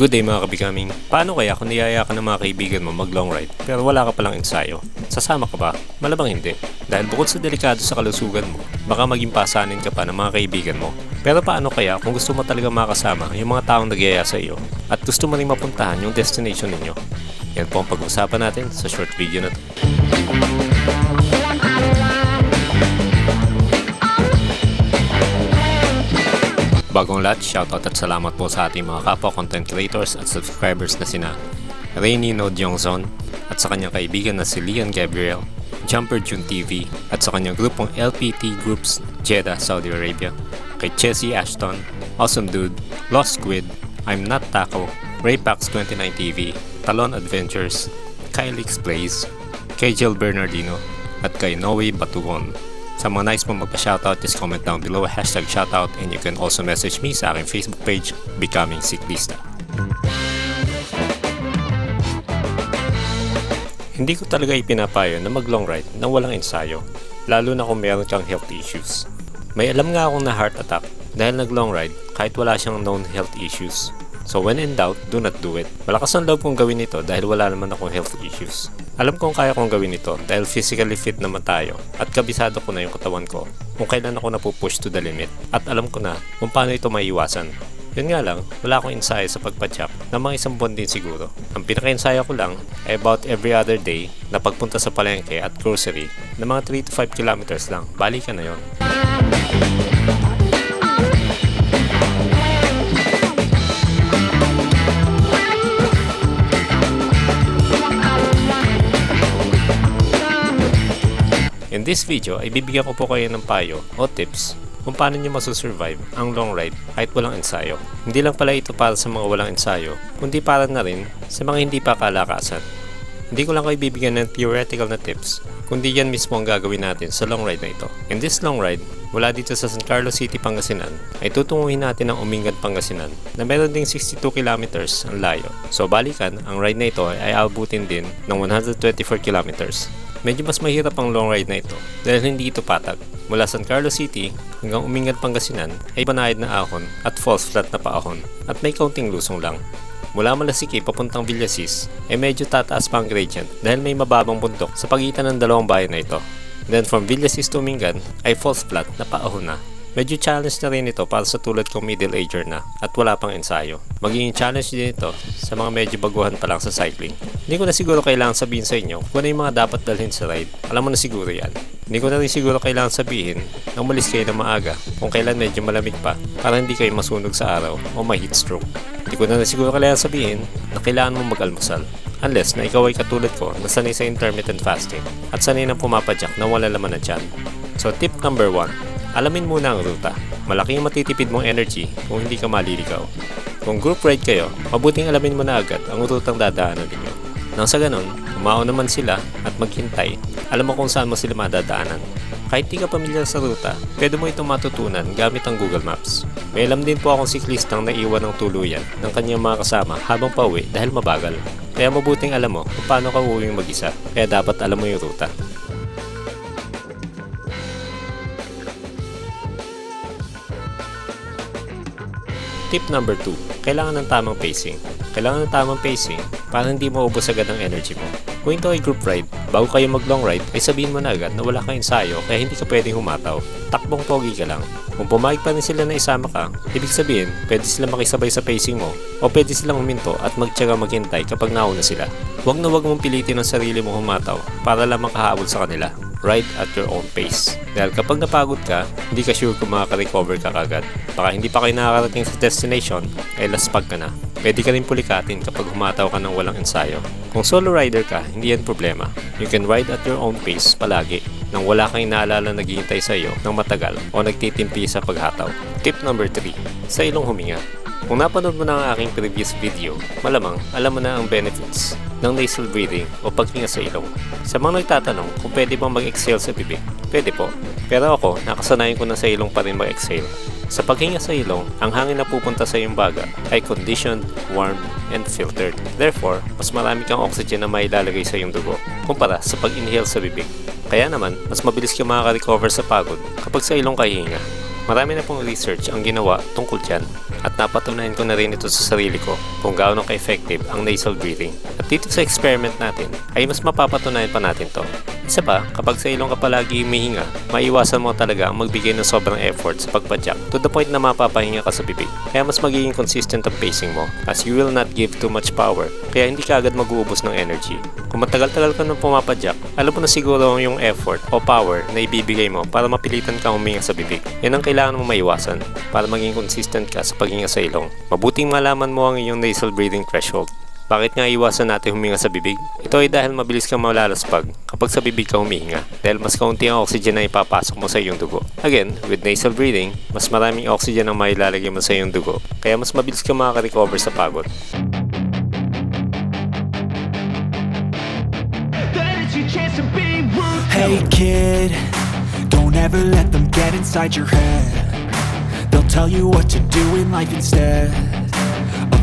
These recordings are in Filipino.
Good day mga kabikaming. Paano kaya kung niyaya ka ng mga kaibigan mo mag long ride pero wala ka palang ensayo? Sasama ka ba? Malamang hindi. Dahil bukod sa delikado sa kalusugan mo, baka maging pasanin ka pa ng mga kaibigan mo. Pero paano kaya kung gusto mo talaga makasama yung mga taong nagyaya sa iyo at gusto mo rin mapuntahan yung destination ninyo? Yan po ang pag-usapan natin sa short video na to. Bagong lahat, shoutout at salamat po sa ating mga kapwa content creators at subscribers na sina Rainy No Jongzon at sa kanyang kaibigan na si Lian Gabriel, Jumper June TV at sa kanyang grupong LPT Groups Jeddah, Saudi Arabia, kay Chessy Ashton, Awesome Dude, Lost Squid, I'm Not Taco, Raypax 29 TV, Talon Adventures, Kylix Plays, kay Jill Bernardino at kay Noe Batuon. Sa mga nice mo magpa-shoutout, just comment down below hashtag shoutout and you can also message me sa aking Facebook page, Becoming Cyclista. Hindi ko talaga ipinapayo na mag long ride na walang ensayo, lalo na kung meron kang health issues. May alam nga akong na heart attack dahil nag long ride kahit wala siyang known health issues. So when in doubt, do not do it. Malakas ang loob kong gawin ito dahil wala naman akong health issues. Alam kong kaya kong gawin ito dahil physically fit naman tayo at kabisado ko na yung katawan ko kung kailan ako napupush to the limit at alam ko na kung paano ito maiwasan. Yun nga lang, wala akong ensayo sa pagpatsak na mga isang buwan din siguro. Ang pinaka-ensayo ko lang ay about every other day na pagpunta sa palengke at grocery na mga 3 to 5 kilometers lang. Bali ka na yon. This video ay bibigyan ko po kayo ng payo o tips kung paano nyo masusurvive ang long ride kahit walang ensayo. Hindi lang pala ito para sa mga walang ensayo, kundi para na rin sa mga hindi pa kalakasan. Hindi ko lang kayo bibigyan ng theoretical na tips, kundi yan mismo ang gagawin natin sa long ride na ito. In this long ride, mula dito sa San Carlos City, Pangasinan, ay tutunguhin natin ang Umingan, Pangasinan na meron ding 62 kilometers ang layo. So balikan, ang ride na ito ay abutin din ng 124 kilometers. Medyo mas mahirap ang long ride na ito dahil hindi ito patag. Mula San Carlos City hanggang Umingan, Pangasinan ay panahid na ahon at falls flat na paahon at may kaunting lusong lang. Mula Malasiki papuntang Villasis ay medyo tataas pa ang gradient dahil may mababang bundok sa pagitan ng dalawang bayan na ito. Then from Villasis to Umingan ay falls flat na paahon na. Medyo challenge na rin ito para sa tulad kong middle ager na at wala pang ensayo. Magiging challenge din ito sa mga medyo baguhan pa lang sa cycling. Hindi ko na siguro kailangan sabihin sa inyo kung ano yung mga dapat dalhin sa ride. Alam mo na siguro yan. Hindi ko na rin siguro kailangan sabihin na umalis kayo ng maaga kung kailan medyo malamig pa para hindi kayo masunog sa araw o may heat stroke. Hindi ko na rin siguro kailangan sabihin na kailangan mo mag-almusal unless na ikaw ay katulad ko na sanay sa intermittent fasting at sanay na pumapadyak na wala laman na tiyan. So tip number 1, alamin muna ang ruta. Malaki yung matitipid mong energy kung hindi ka maliligaw. Kung group ride kayo, mabuting alamin mo na agad ang rutang dadaanan ninyo. Nang sa ganon, umao naman sila at maghintay, alam mo kung saan mo sila madadaanan. Kahit di ka pamilyar sa ruta, pwede mo itong matutunan gamit ang Google Maps. May alam din po akong siklistang naiwan ng tuluyan ng kanyang mga kasama habang pauwi dahil mabagal. Kaya mabuting alam mo kung paano ka uwing mag-isa, kaya dapat alam mo yung ruta. Tip number 2, kailangan ng tamang pacing. Kailangan ng tamang pacing para hindi mo ubos agad ang energy mo. Kung ito ay group ride, bago kayo mag long ride, ay sabihin mo na agad na wala kang ensayo kaya hindi ka pwedeng humataw. Takbong pogi ka lang. Kung pumayag pa rin sila na isama ka, ibig sabihin, pwede sila makisabay sa pacing mo o pwede silang huminto at magtyaga maghintay kapag nauna sila. Huwag na huwag mong pilitin ang sarili mo humataw para lang makahabol sa kanila ride at your own pace. Dahil kapag napagod ka, hindi ka sure kung makaka-recover ka kagad. Baka hindi pa kayo nakakarating sa destination, ay laspag ka na. Pwede ka rin pulikatin kapag humataw ka ng walang ensayo. Kung solo rider ka, hindi yan problema. You can ride at your own pace palagi nang wala kang inaalala naghihintay sa iyo ng matagal o nagtitimpi sa paghataw. Tip number 3. Sa ilong huminga. Kung napanood mo na ang aking previous video, malamang alam mo na ang benefits ng nasal breathing o paghinga sa ilong. Sa mga nagtatanong kung pwede bang mag-exhale sa bibig, pwede po. Pero ako, nakasanayan ko na sa ilong pa rin mag-exhale. Sa paghinga sa ilong, ang hangin na pupunta sa iyong baga ay conditioned, warm, and filtered. Therefore, mas marami kang oxygen na mailalagay sa iyong dugo kumpara sa pag-inhale sa bibig. Kaya naman, mas mabilis ka makaka-recover sa pagod kapag sa ilong ka hihinga. Marami na pong research ang ginawa tungkol dyan at napatunayan ko na rin ito sa sarili ko kung gaano ka-effective ang nasal breathing. At dito sa experiment natin ay mas mapapatunayan pa natin to. Isa pa, kapag sa ilong ka palagi humihinga, maiwasan mo talaga ang magbigay ng sobrang effort sa pagpadyak to the point na mapapahinga ka sa bibig. Kaya mas magiging consistent ang pacing mo as you will not give too much power kaya hindi ka agad mag-uubos ng energy. Kung matagal-tagal ka nang pumapadyak, alam mo na siguro yung effort o power na ibibigay mo para mapilitan ka huminga sa bibig. Yan ang kailangan mo maiwasan para maging consistent ka sa paghinga sa ilong. Mabuting malaman mo ang iyong nasal breathing threshold. Bakit nga iwasan natin huminga sa bibig? Ito ay dahil mabilis kang malalaspag kapag sa bibig ka humihinga dahil mas kaunti ang oxygen na ipapasok mo sa iyong dugo. Again, with nasal breathing, mas maraming oxygen ang mailalagay mo sa iyong dugo kaya mas mabilis kang makaka-recover sa pagod. Hey kid, don't ever let them get inside your head. They'll tell you what to do in life instead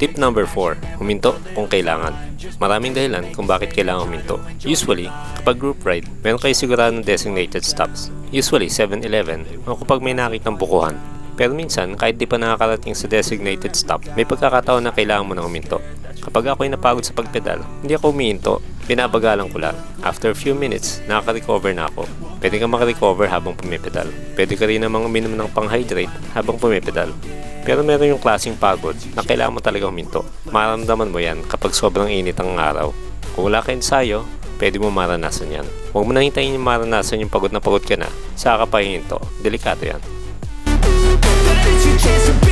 Tip number 4, huminto kung kailangan. Maraming dahilan kung bakit kailangan huminto. Usually, kapag group ride, meron kayo sigurado ng designated stops. Usually, 7-Eleven o kapag may nakitang bukuhan. Pero minsan, kahit di pa nakakarating sa designated stop, may pagkakataon na kailangan mo na huminto. Kapag ako'y napagod sa pagpedal, hindi ako humihinto, binabagalan ko lang. After a few minutes, nakaka-recover na ako. Pwede kang makarecover habang pumipedal. Pwede ka rin namang uminom ng pang-hydrate habang pumipedal. Pero meron yung klaseng pagod na kailangan mo talaga huminto. Maramdaman mo yan kapag sobrang init ang araw. Kung wala ka ensayo, pwede mo maranasan yan. Huwag mo nang hintayin yung maranasan yung pagod na pagod ka na. Saka ka pa hihinto. Delikado yan. That is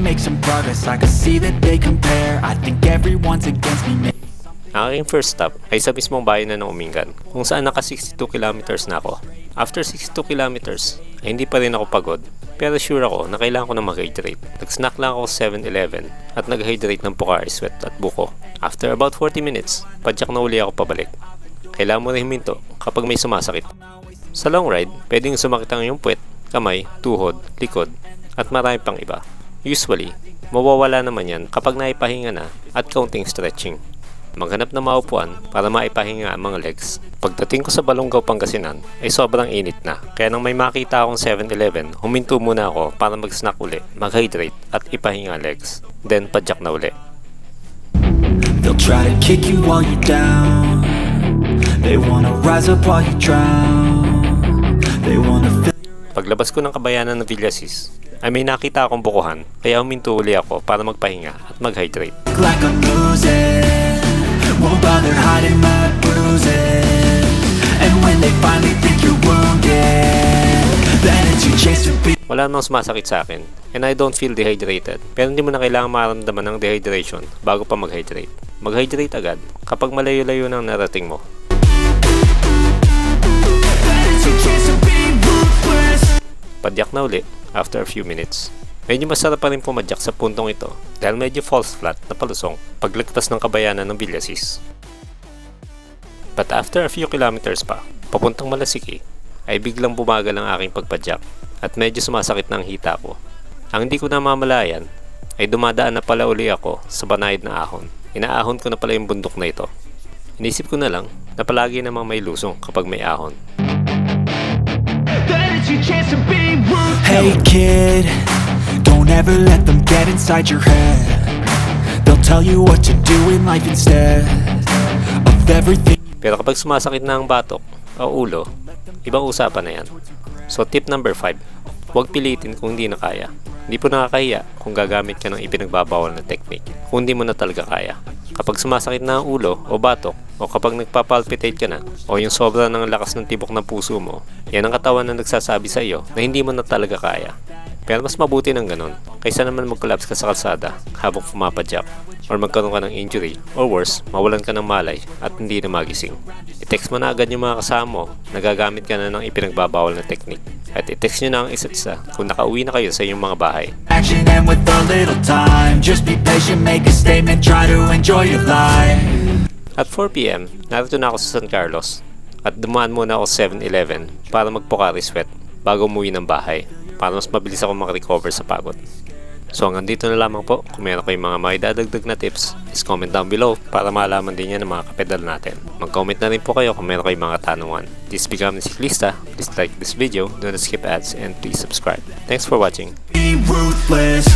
make some progress, I can see that they compare I think everyone's against me Ang aking first stop ay sa mismong bayan na ng Umingan, kung saan naka 62 kilometers na ako. After 62 kilometers, ay hindi pa rin ako pagod, pero sure ako na kailangan ko na mag-hydrate. Nag-snack lang ako sa 7-Eleven at nag-hydrate ng Pocari Sweat at buko. After about 40 minutes, padyak na uli ako pabalik. Kailangan mo rin huminto kapag may sumasakit. Sa long ride, pwedeng sumakit ang iyong puwet, kamay, tuhod, likod, at marami pang iba. Usually, mawawala naman yan kapag naipahinga na at counting stretching. Maghanap ng maupuan para maipahinga ang mga legs. Pagdating ko sa Balongaw, Pangasinan ay sobrang init na. Kaya nang may makita akong 7-Eleven, huminto muna ako para mag-snack uli, mag-hydrate at ipahinga legs. Then padyak na uli. They'll try to kick you while you're down They wanna rise up while you drown They wanna Paglabas ko ng kabayanan ng Villasis, ay may nakita akong bukuhan kaya huminto uli ako para magpahinga at mag-hydrate. like I'm losing Won't bother hiding my bruises And when they finally think you're wounded Then it's your chance to be Wala namang sumasakit sa akin and I don't feel dehydrated. Pero hindi mo na kailangan maramdaman ng dehydration bago pa mag-hydrate. Mag-hydrate agad kapag malayo-layo ng narating mo. Padyak na uli after a few minutes. Medyo masarap pa rin pumadyak sa puntong ito dahil medyo false flat na palusong paglagtas ng kabayanan ng Villasis. But after a few kilometers pa, papuntang Malasiki, ay biglang bumagal ang aking pagpadyak at medyo sumasakit na ang hita ko. Ang hindi ko namamalayan ay dumadaan na pala uli ako sa banayad na ahon. Inaahon ko na pala yung bundok na ito. Inisip ko na lang na palagi namang may lusong kapag may ahon. That is your chance to be. Hey kid, don't ever let them get inside your head They'll tell you what to do in life instead Of everything Pero kapag sumasakit na ang batok o ulo, ibang usapan na yan. So tip number 5, huwag pilitin kung hindi na kaya. Hindi po nakakahiya kung gagamit ka ng ipinagbabawal na technique kung hindi mo na talaga kaya. Kapag sumasakit na ang ulo o batok o kapag nagpapalpitate ka na o yung sobra ng lakas ng tibok ng puso mo, yan ang katawan na nagsasabi sa iyo na hindi mo na talaga kaya. Pero mas mabuti ng ganun kaysa naman mag-collapse ka sa kalsada habang pumapadyak or magkaroon ka ng injury or worse, mawalan ka ng malay at hindi na magising. I-text mo na agad yung mga kasama mo na gagamit ka na ng ipinagbabawal na technique. At i-text nyo na ang isa't isa kung nakauwi na kayo sa inyong mga bahay. action and with a little time Just be patient, make a statement, try to enjoy your life At 4pm, narito na ako sa San Carlos at dumaan muna ako sa 7-Eleven para magpokari sweat bago umuwi ng bahay para mas mabilis ako makarecover sa pagod. So hanggang dito na lamang po. Kung meron kayong mga maidadagdag na tips, is comment down below para malaman din yan ng mga kapedal natin. Mag-comment na rin po kayo kung meron kayong mga tanungan. This become the Siklista. Please like this video, do not skip ads, and please subscribe. Thanks for watching. Be ruthless